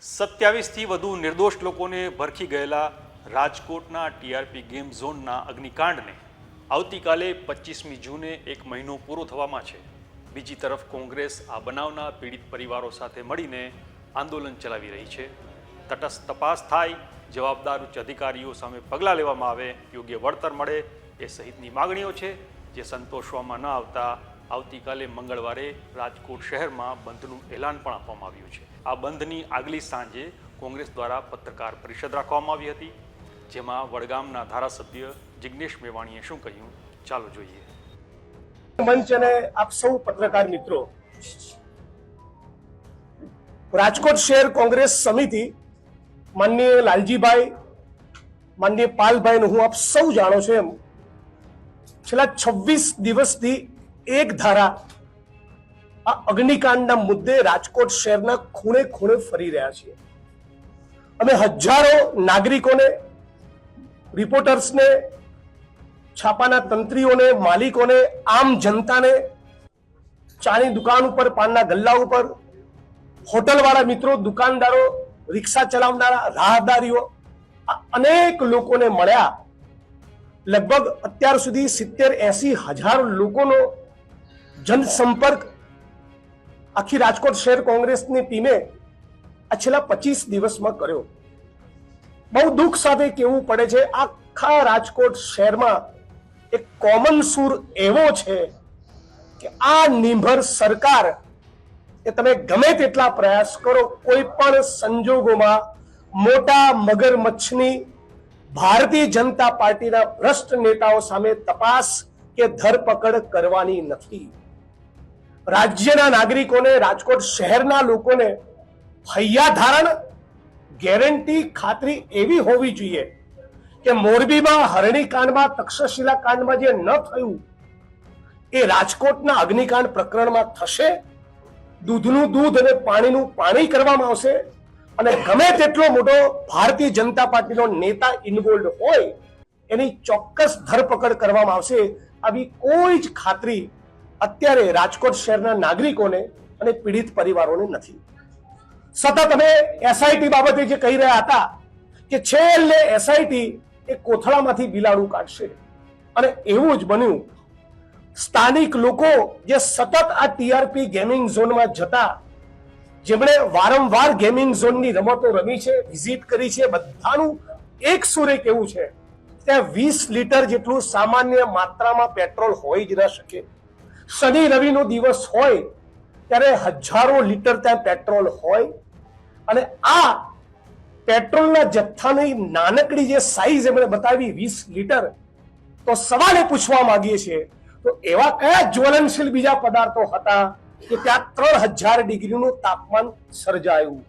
સત્યાવીસથી વધુ નિર્દોષ લોકોને ભરખી ગયેલા રાજકોટના ટીઆરપી ગેમ ઝોનના અગ્નિકાંડને આવતીકાલે પચીસમી જૂને એક મહિનો પૂરો થવામાં છે. બીજી તરફ કોંગ્રેસ આ બનાવના પીડિત પરિવારો સાથે મળીને આંદોલન ચલાવી રહી છે. તટસ્થ તપાસ થાય, જવાબદાર ઉચ્ચ અધિકારીઓ સામે પગલાં લેવામાં આવે, યોગ્ય વળતર મળે એ સહિતની માગણીઓ છે, જે સંતોષવામાં ન આવતા આવતીકાલે મંગળવારે રાજકોટ શહેરમાં બંધનું એલાન પણ આપવામાં આવ્યું છે. આ બંધની આગલી સાંજે કોંગ્રેસ દ્વારા પત્રકાર પરિષદ રાખવામાં આવી હતી, જેમાં વડગામના ધારાસભ્ય જિગ્નેશ મેવાણીએ શું કહ્યું? ચાલો જોઈએ. મંચ અને આપ સૌ પત્રકાર મિત્રો, રાજકોટ શહેર કોંગ્રેસ સમિતિ, માનનીય લાલજીભાઈ, માનનીય પાલભાઈ હું આપ સૌ જાણો છો એમ, છેલ્લા છવ્વીસ દિવસથી એક ધારા. આ અગ્નિકાંડના મુદ્દે રાજકોટ શહેરના ખૂણે ખૂણે ફરી રહ્યા છીએ. અમે હજારો નાગરિકોને, રિપોર્ટર્સને, છાપાના તંત્રીઓને, માલિકોને, આમ જનતાને ચાની દુકાન ઉપર, પાનના ગલ્લા ઉપર, હોટલવાળા મિત્રો, દુકાનદારો, રિક્ષા ચલાવનારા, રાહદારીઓ અનેક લોકોને મળ્યા. લગભગ અત્યાર સુધી સિત્તેર એસી હજાર લોકોનો જનસંપર્ક આખી રાજકોટ શહેર કોંગ્રેસની ટીમે આ છેલ્લા પચીસ દિવસમાં કર્યો. બહુ દુઃખ સાથે કેવું પડે છે, આખા રાજકોટ શહેરમાં એક કોમન સૂર એવો છે કે આ નિર્ભર સરકાર એ તમે ગમે તેટલા પ્રયાસ કરો, કોઈ પણ સંજોગોમાં મોટા મગરમચ્છની ભારતીય જનતા પાર્ટીના ભ્રષ્ટ નેતાઓ સામે તપાસ કે ધરપકડ કરવાની નથી. રાજ્યના નાગરિકોને, રાજકોટ શહેરના લોકોને હૈયા ધારણ ગેરંટી ખાતરી એવી હોવી જોઈએ કે મોરબીમાં હરણી કાંડમાં તક્ષશિલા કાંડમાં જે ન થયું, એ રાજકોટના અગ્નિકાંડ પ્રકરણમાં થશે. દૂધનું દૂધ અને પાણીનું પાણી કરવામાં આવશે અને ગમે તેટલો મોટો ભારતીય જનતા પાર્ટીનો નેતા ઇન્વોલ્વ હોય, એની ચોક્કસ ધરપકડ કરવામાં આવશે. આવી કોઈ જ ખાતરી અત્યારે રાજકોટ શહેરના નાગરિકોને અને પીડિત પરિવારોને નથી. સતત અમે એસઆઈટી બાબતે જે કહી રહ્યા હતા કે છેલ્લે એસઆઈટી એ કોથળામાંથી બિલાડું કાઢશે. અને એવું જ બન્યું. સ્થાનિક લોકો જે સતત આ ટીઆરપી ગેમિંગ ઝોનમાં જતા, જેમણે વારંવાર ગેમિંગ ઝોનની રમતો રમી છે વિઝિટ કરી છે, બધાનું એક સુરે કેવું છે. ત્યાં વીસ લીટર જેટલું સામાન્ય માત્રામાં પેટ્રોલ હોય જ ન શકે. શનિ રવિનો દિવસ હોય ત્યારે હજારો લીટર ત્યાં પેટ્રોલ હોય અને આ પેટ્રોલના જથ્થાની નાનકડી જે સાઈઝ એમણે બતાવી, વીસ લીટર, તો સવાલ પૂછવા માંગીએ છીએ, તો એવા કયા જ્વલનશીલ બીજા પદાર્થો હતા કે ત્યાં ત્રણ હજાર ડિગ્રીનું તાપમાન સર્જાયું?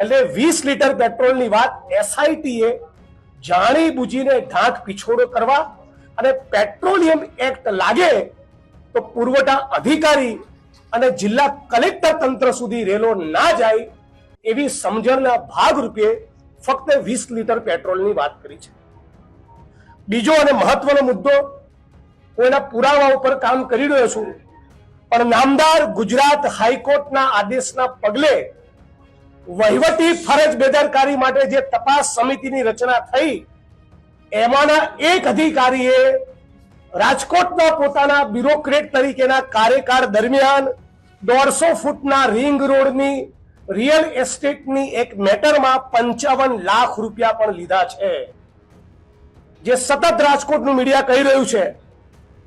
એટલે વીસ લીટર પેટ્રોલની વાત એસઆઈટીએ જાણી બુજીને ઢાંક પીછોડો કરવા અને પેટ્રોલિયમ એક્ટ લાગે તો પુરવઠા અધિકારી અને જિલ્લા કલેક્ટર તંત્ર સુધી રેલો ના જાય એવી સમજણના ભાગરૂપે ફક્ત વીસ લીટર પેટ્રોલની વાત કરી છે. બીજો અને મહત્વનો મુદ્દો હું એના પુરાવા ઉપર કામ કરી રહ્યો છું, પણ નામદાર ગુજરાત હાઈકોર્ટના આદેશના પગલે વહીવટી ફરજ બેદરકારી માટે જે તપાસ સમિતિની રચના થઈ, એમાંના એક અધિકારીએ રાજકોટના પોતાના બ્યુરોક્રેટ તરીકેના કાર્યકાળ દરમિયાન દોઢસો ફૂટના રિંગ રોડની રિયલ એસ્ટેટની એક મેટરમાં પંચાવન લાખ રૂપિયા પણ લીધા છે. જે સતત રાજકોટનું મીડિયા કહી રહ્યું છે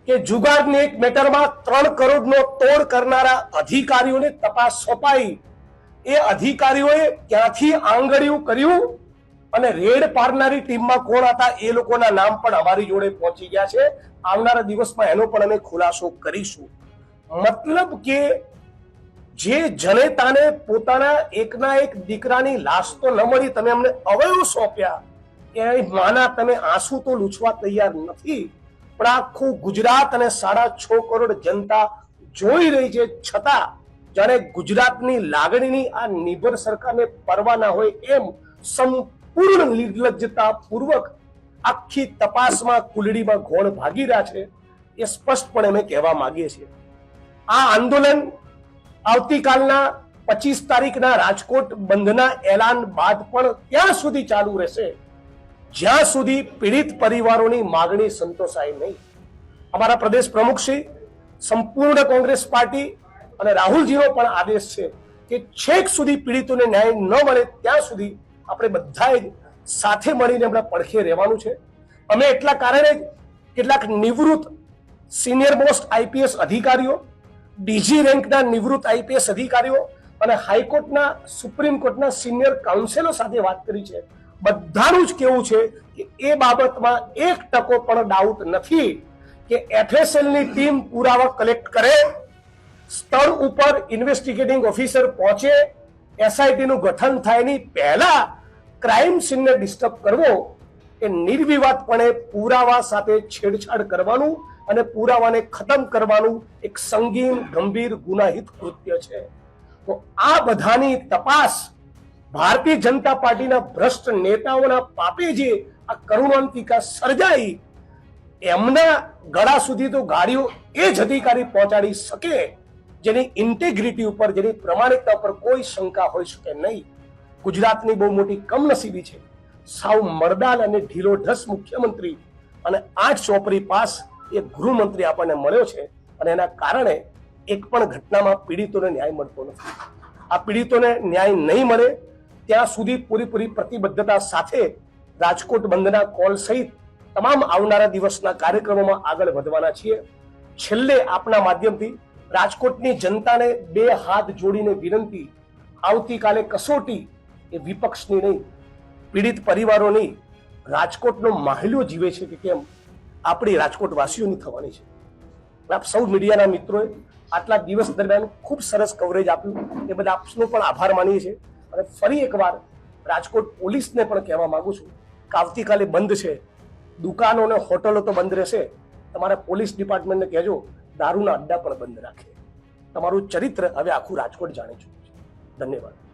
કે જુગારની એક મેટરમાં ત્રણ કરોડનો તોડ કરનારા અધિકારીઓને તપાસ સોંપાઈ. એ અધિકારીઓએ ક્યાંથી આંગળીયું કર્યું? અને રેડ પાડનારી ટીમમાં કોણ હતા એ લોકોના નામ પણ અમારી જોડે પહોંચી ગયા છે. આવનારા દિવસમાં એનો પણ અમે ખુલાસો કરીશું. મતલબ કે જે જનેતાને પોતાના એકના એક દીકરાની લાશ તો ન મળી, તમે અમને અવયવ સોંપ્યા, એ માના તમે આંસુ તો લૂછવા તૈયાર નથી. પણ આખું ગુજરાત અને સાડા છ કરોડ જનતા જોઈ રહી છે. છતાં જાણે ગુજરાતની લાગણીની આ નિભર સરકારને પરવા ના હોય એમ સંપૂર્ણ નિર્લજ્જતા પૂર્વક આખી તપાસમાં કુલડીમાં ઘોણ ભાગી રહ્યા છે એ સ્પષ્ટપણે અમે કહેવા માંગીએ છીએ. આ આંદોલન આવતીકાલના પચીસ તારીખના રાજકોટ બંધના એલાન બાદ પણ ત્યાં સુધી ચાલુ રહેશે. જ્યાં સુધી પીડિત પરિવારોની માગણી સંતોષાય નહીં. અમારા પ્રદેશ પ્રમુખ શ્રી, સંપૂર્ણ કોંગ્રેસ પાર્ટી અને રાહુલજીનો પણ આદેશ છે કે છેક સુધી પીડિતોને ન્યાય ન મળે ત્યાં સુધી આપણે બધાએ સાથે મળીને આપણે પડખે રહેવાનું છે. અમે એટલા કારણે કેટલાક નિવૃત્ત સિનિયર મોસ્ટ આઈપીએસ અધિકારીઓ, ડીજી રેન્કના નિવૃત્ત આઈપીએસ અધિકારીઓ અને હાઈકોર્ટના સુપ્રીમ કોર્ટના સિનિયર કાઉન્સિલો સાથે વાત કરી છે. બધાનું જ કેવું છે કે એ બાબતમાં એક ટકો પણ ડાઉટ નથી કે એફએસએલની ટીમ પુરાવા કલેક્ટ કરે, સ્થળ ઉપર ઇન્વેસ્ટિગેટિંગ ઓફિસર પહોંચે, એસઆઈટીનું ગઠન થાયની પહેલા ક્રાઇમ સીનને ડિસ્ટર્બ કરવો એ નિર્વિવાદપણે પુરાવા સાથે છેડછાડ કરવાનું અને પુરાવાને ખતમ કરવાનું એક સંગીન, ગંભીર, ગુનાહિત કૃત્ય છે. તો આ બધાની તપાસ ભારતીય જનતા પાર્ટીના ભ્રષ્ટ નેતાઓના પાપે જે આ કરુણાંતિકા સર્જાઈ, એમના ગળા સુધી તો ગાડીઓ એ જ અધિકારી પહોંચાડી શકે, જેની ઇન્ટેગ્રિટી ઉપર, જેની પ્રમાણિકતા ઉપર કોઈ શંકા હોઈ શકે નહીં. ગુજરાતની બહુ મોટી કમનસીબી છે. સાવ મરદાલ અને ઢીલો ઢસ મુખ્યમંત્રી અને આઠ ચોપડી પાસ એ ગૃહમંત્રી આપણને મળ્યો છે અને એના કારણે એક પણ ઘટનામાં પીડિતોને ન્યાય મળતો નથી. આ પીડિતોને ન્યાય નહીં મળે ત્યાં સુધી પૂરીપૂરી પ્રતિબદ્ધતા સાથે રાજકોટ બંધના કોલ સહિત તમામ આવનારા દિવસના કાર્યક્રમોમાં આગળ વધવાના છીએ. છેલ્લે આપના માધ્યમથી રાજકોટની જનતાને બે હાથ જોડીને વિનંતી. આવતીકાલે કસોટી એ વિપક્ષની નહીં, પીડિત પરિવારોની રાજકોટનો માહિલ્યો જીવે છે કે કેમ, આપણી રાજકોટવાસીઓની થવાની છે. આપ સૌ મીડિયાના મિત્રોએ આટલા દિવસ દરમિયાન ખૂબ સરસ કવરેજ આપ્યું. એ બધા આપનો પણ આભાર માનીએ છીએ. અને ફરી એકવાર રાજકોટ પોલીસને પણ કહેવા માગું છું કે આવતીકાલે બંધ છે. દુકાનો અને હોટલો તો બંધ રહેશે. તમારા પોલીસ ડિપાર્ટમેન્ટને કહેજો, દારૂના અડ્ડા પણ બંધ રાખે તમારું ચરિત્ર હવે આખું રાજકોટ જાણી ચૂક્યું છે. ધન્યવાદ.